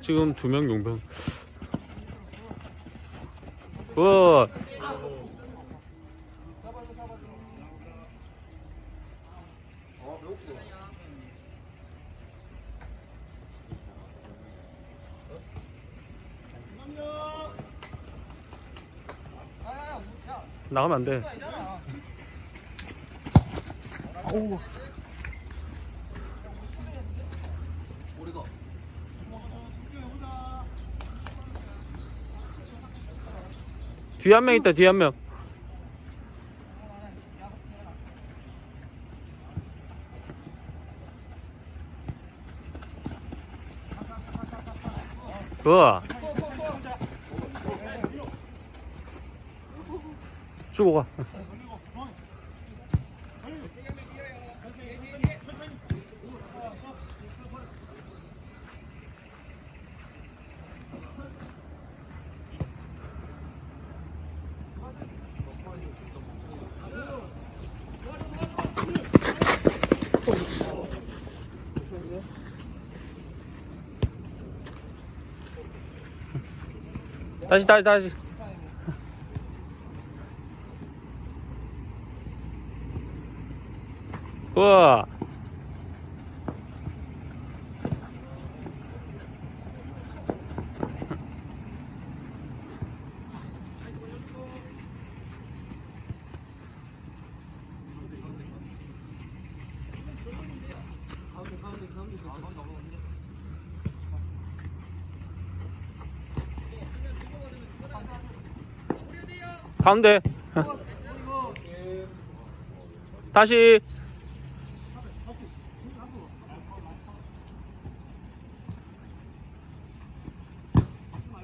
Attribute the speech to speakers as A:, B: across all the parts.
A: 지금 두 명 용병. 굿. 나가면 안 돼. 뒤에 한 명 있다, 뒤에 한 명. 그 주고 가. 다시 다시 다시. 우와. 가운데. 다시.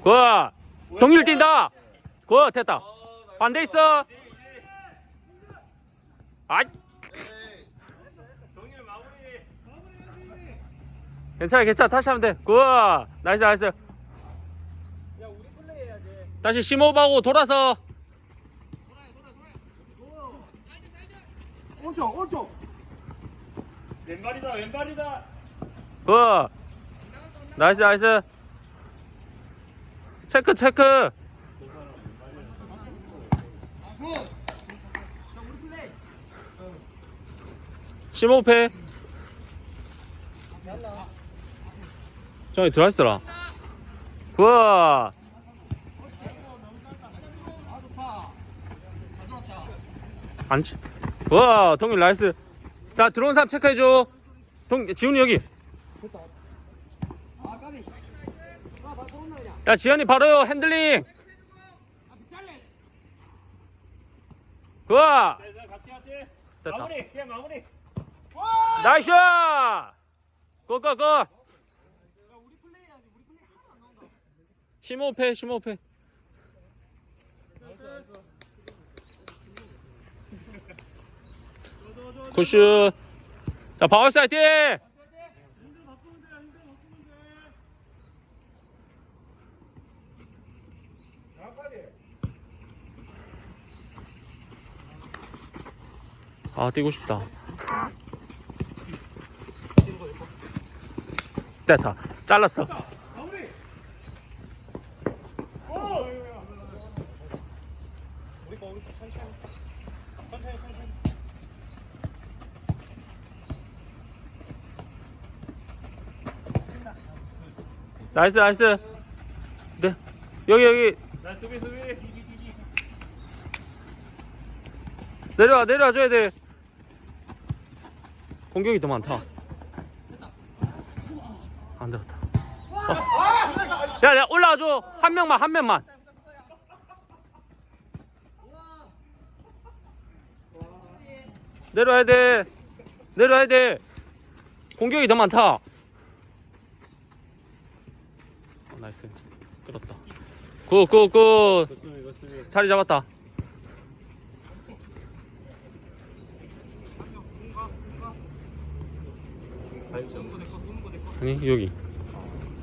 A: 굿. 동일 뛴다. 굿 됐다. 반대 있어. 아. 괜찮아 괜찮아 다시 하면 돼. 굿. 나이스 나이스. 다시 심호흡하고 돌아서.
B: 오른쪽 오른쪽
C: 왼발이다 왼발이다
A: 굿. 나이스 나이스. 체크 체크. 심호흡해. 저기 들어있어라. 굿. 안 치. 와, 동일 나이스. 자, 들어온 사람 체크해줘. 동, 지훈이 여기. 야, 지현이 바로요, 핸들링. 굿.
C: 자 같이 같이
A: 됐다.
C: 마무리 그냥 마무리
A: 나이스! 고, 고, 고! 심호흡해, 심호흡해. 굿슛. 자, 바우스 화이팅! 아, 뛰고 싶다. 됐다. 잘랐어. 나이스, 나이스. 네. 여기, 여기.
C: 나 수비 수비
A: 내려와, 내려와 줘야 돼. 공격이 더 많다. 안 들었다. 어. 야, 야, 올라와 줘. 한 명만, 한 명만. 내려와야 돼. 내려와야 돼. 공격이 더 많다. 어, 나이스. 끌었다. 굿, 굿, 굿.
C: 수비 이거 수비
A: 자리 잡았다. 아니 여기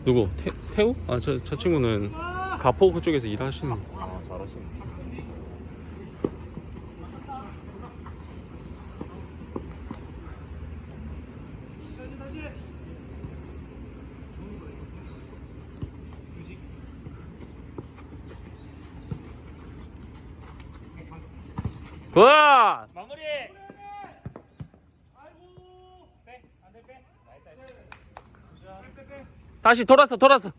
A: 누구 태, 태우? 아 저 저 친구는 가포 그쪽에서 일하시는
C: 아 잘하시네
A: 굿!
C: 마무리.
A: 다시 돌아서 돌아서.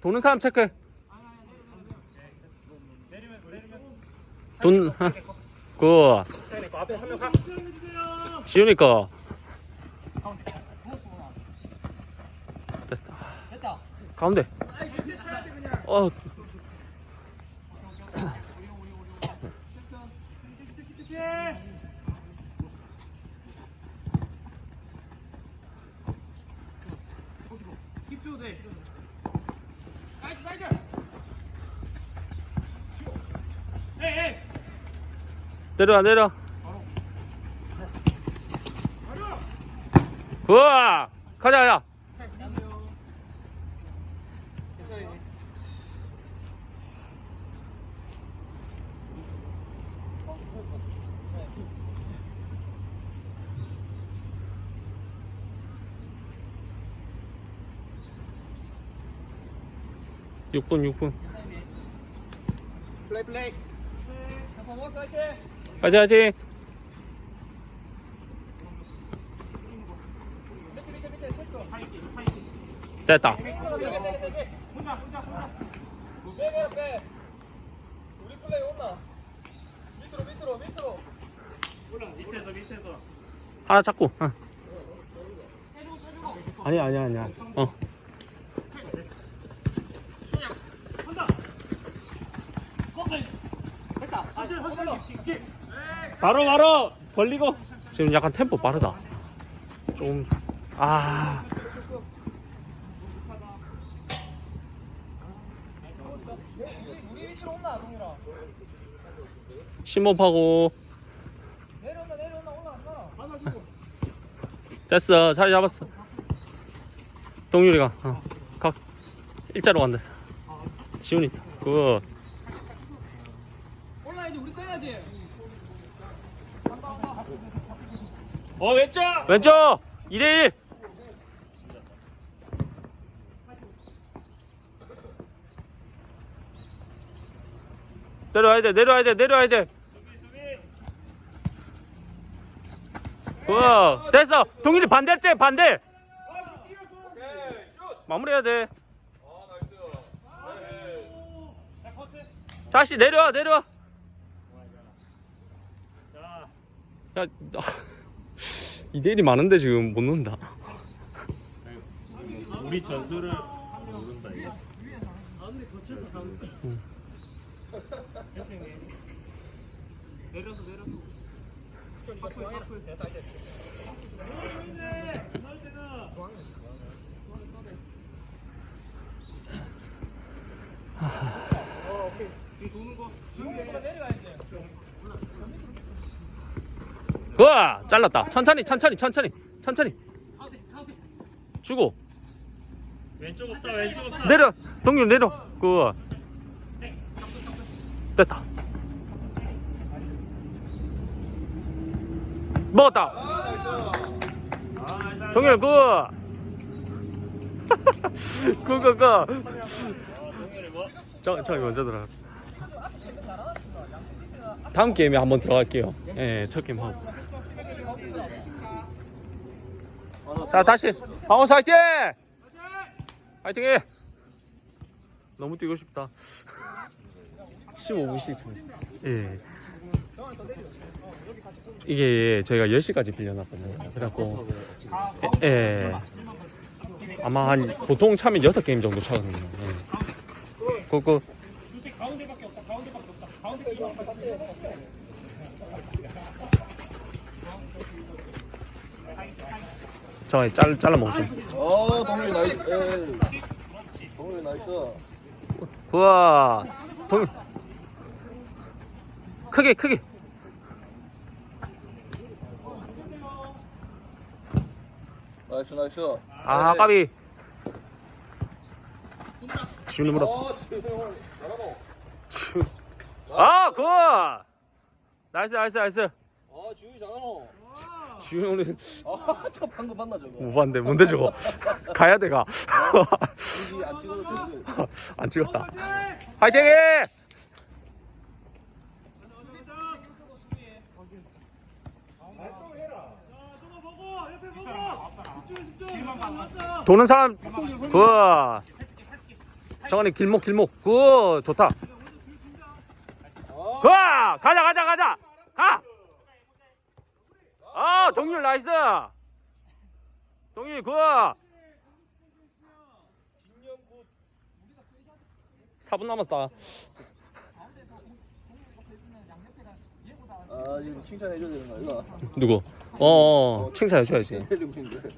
A: 도는 사람
C: 내리면서.
A: 돈 굿.
C: 사인에 거.
A: 가운데 어
C: 힙 줘도 돼.
A: 내려와 내려 굿 가자 야 육분육분
C: 플레이 플레이. 퍼포먼스 할게.
A: 화이팅 화이팅. 됐다. 하나 잡고 어. 아니야 아니야 아니야 어
C: 됐다. 하실 하실.
A: 바로 바로 벌리고 지금 약간 템포 빠르다 좀아. 심호흡하고
C: 내려온다 내려온다. 받아주고.
A: 됐어 자리 잡았어 동률이가 어. 각 일자로 간다 지훈이 굿
C: 올라야지 우리 거 해야지. 어 왼쪽.
A: 왼쪽 2대1 내려와야 돼 내려와야 돼 내려와야 돼 굿. 됐어 동일이 반대할지 반대 마무리해야
C: 돼자 커트.
A: 다시 내려와 내려와
C: 자.
A: 야 2대1이 많은데 지금 못 넣는다
B: 우리 전술을 모른다 이게.
C: 내려서 내려서. 다 이제. 어, 오케이. 이 도는 거. 지금 내려가야 지.
A: 굿 잘랐다. 천천히 천천히 천천히 천천히. 주고.
B: 왼쪽 없다 왼쪽 없다.
A: 내려 동률 내려. 굿 됐다. 먹었다. 동률 굿 굿굿굿
B: 동현이 뭐?
A: 저, 저기 먼저 들어가 다음 게임에 한번 들어갈게요. 예, 첫 게임 하고 자 다시 방어사 화이팅! 화이팅 해! 너무 뛰고 싶다 15분씩 참. 예. 이게 저희가 10시까지 빌려놨거든요 그래갖고 예, 예. 아마 한 보통 차면 6게임 정도 차거든요 예. 그거
C: 가운데밖에 없다. 가운데밖에 없다. 가운데 이거 아까
A: 저 잘, 잘라 먹지
D: 어, 동률 나이스. 에. 동률 나이스.
A: 우와 동 크게 크게
D: 나이스, 나이스.
A: 아 까비 지훈이 물어
D: 어, 잘하고.
A: 지훈 아굿 나이스 나이스 나이스
D: 아, 지훈이 잘하노.
A: 지훈이 어,
D: 아, 저 방금 봤나 저거.
A: 우반데. 뭔데 저거? 가야 돼가.
D: 어? 안 찍어도
A: 안 찍었다. 화이팅! 도는 사람. 굿. 정원이 길목 길목. 굿. 좋다. 굿. 가자 가자 가자. 아 동률 나이스. 동률 그 4분 남았다.
D: 아 이거 칭찬해줘야 되는 거 아이가?
A: 누구? 어 칭찬해줘야지.
D: 헬륨인데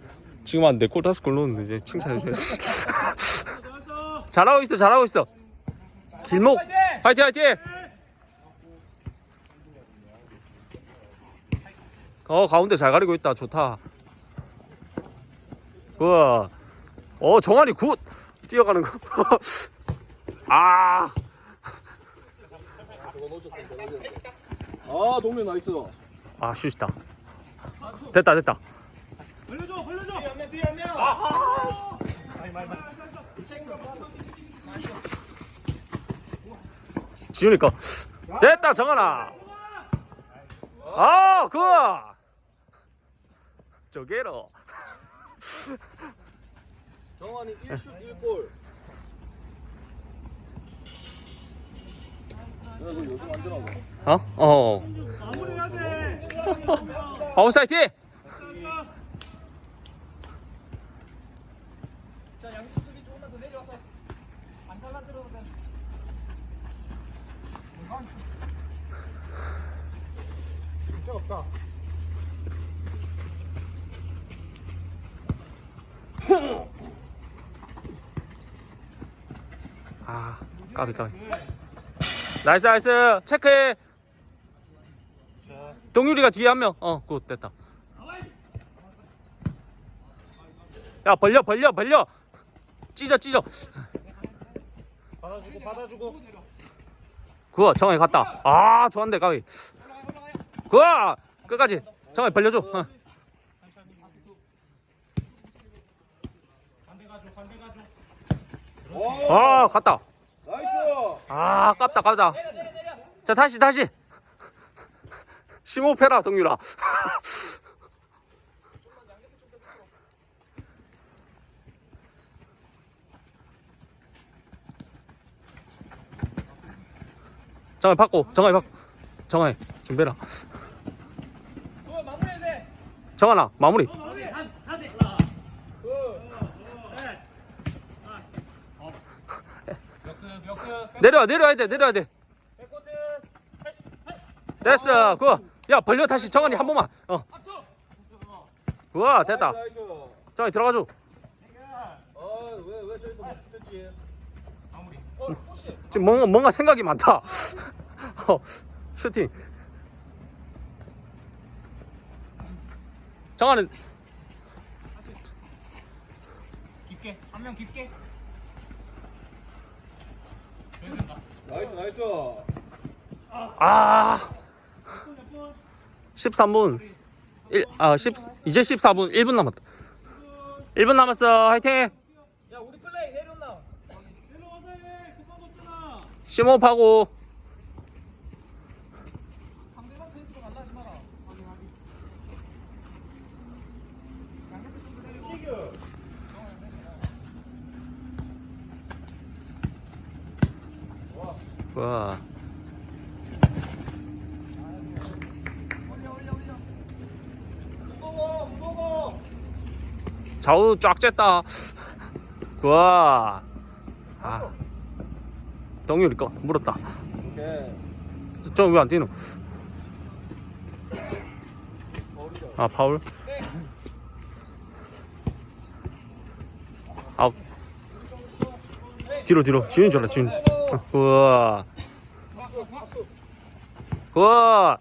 A: 지금 한 네골 다섯 골 넣었는데 이제 칭찬해줘야지. 잘하고 있어 잘하고 있어. 길목. 화이팅 화이팅 어 가운데 잘 가리고 있다. 좋다. 굿어 정환이 굿! 뛰어가는 거아!
D: 아 동민 나이스.
A: 아, 슛이다. 됐다 됐다. 지훈이 거 됐다 정환아. 아그 거 저게로
D: 정환이 1슛 1골 내가 그 요즘 안 되라고
A: 어? 어
C: 마무리해야 돼.
A: 아웃사이트
C: 자, 양쪽 수비 조금만 더 내려와서 안 달라들어도 돼. 진짜 없다.
A: 아 까비 까비. 나이스 나이스. 체크해 동률이가 뒤에 한명어굿 됐다. 야 벌려 벌려 벌려. 찢어 찢어.
C: 받아주고 받아주고.
A: 그거 정확히 갔다. 아 좋았는데 까비. 그거 끝까지. 정확히 벌려줘. 어.
C: 반대 가줘. 반대 가줘.
A: 아 갔다.
D: 나이스.
A: 아 깝다 깝다 자 다시 다시. 심호흡해라 동률아. 정말 받고 정말 받고. 정말 준비해라.
C: 돼.
A: 정하나 마무리
C: 벽스 벽스.
A: 내려와 내려와야 돼 내려와야 돼. 됐어 그야 벌려 다시 정한이 한 번만 어 우와 됐다 정한이 들어가줘
D: 아왜왜 저기.
C: 어, 혹시
A: 지금 뭔가, 뭔가 생각이 많다 어, 슈팅 정한은
C: 깊게 한 명 깊게.
D: 나이스 나이스
A: 아 13분. 1, 아 10, 이제 14분. 1분 남았다. 1분 남았어. 화이팅!
C: 야 우리 플레이 내려온다.
A: 심호흡하고
C: 상대방 펜스로 갈라지 마라.
A: 와. 좌우 쫙 쬐다. 와. 아. 동률이 거 물었다. 저 왜 안 뛰노? 아 파울? 아웃. 뒤로 뒤로. 지훈이 줘라 지훈 어, 우와 우와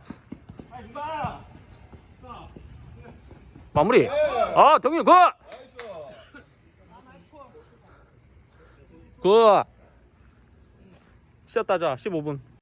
A: 마무리. 아 동윤 굿 굿 쉬었다 자 15분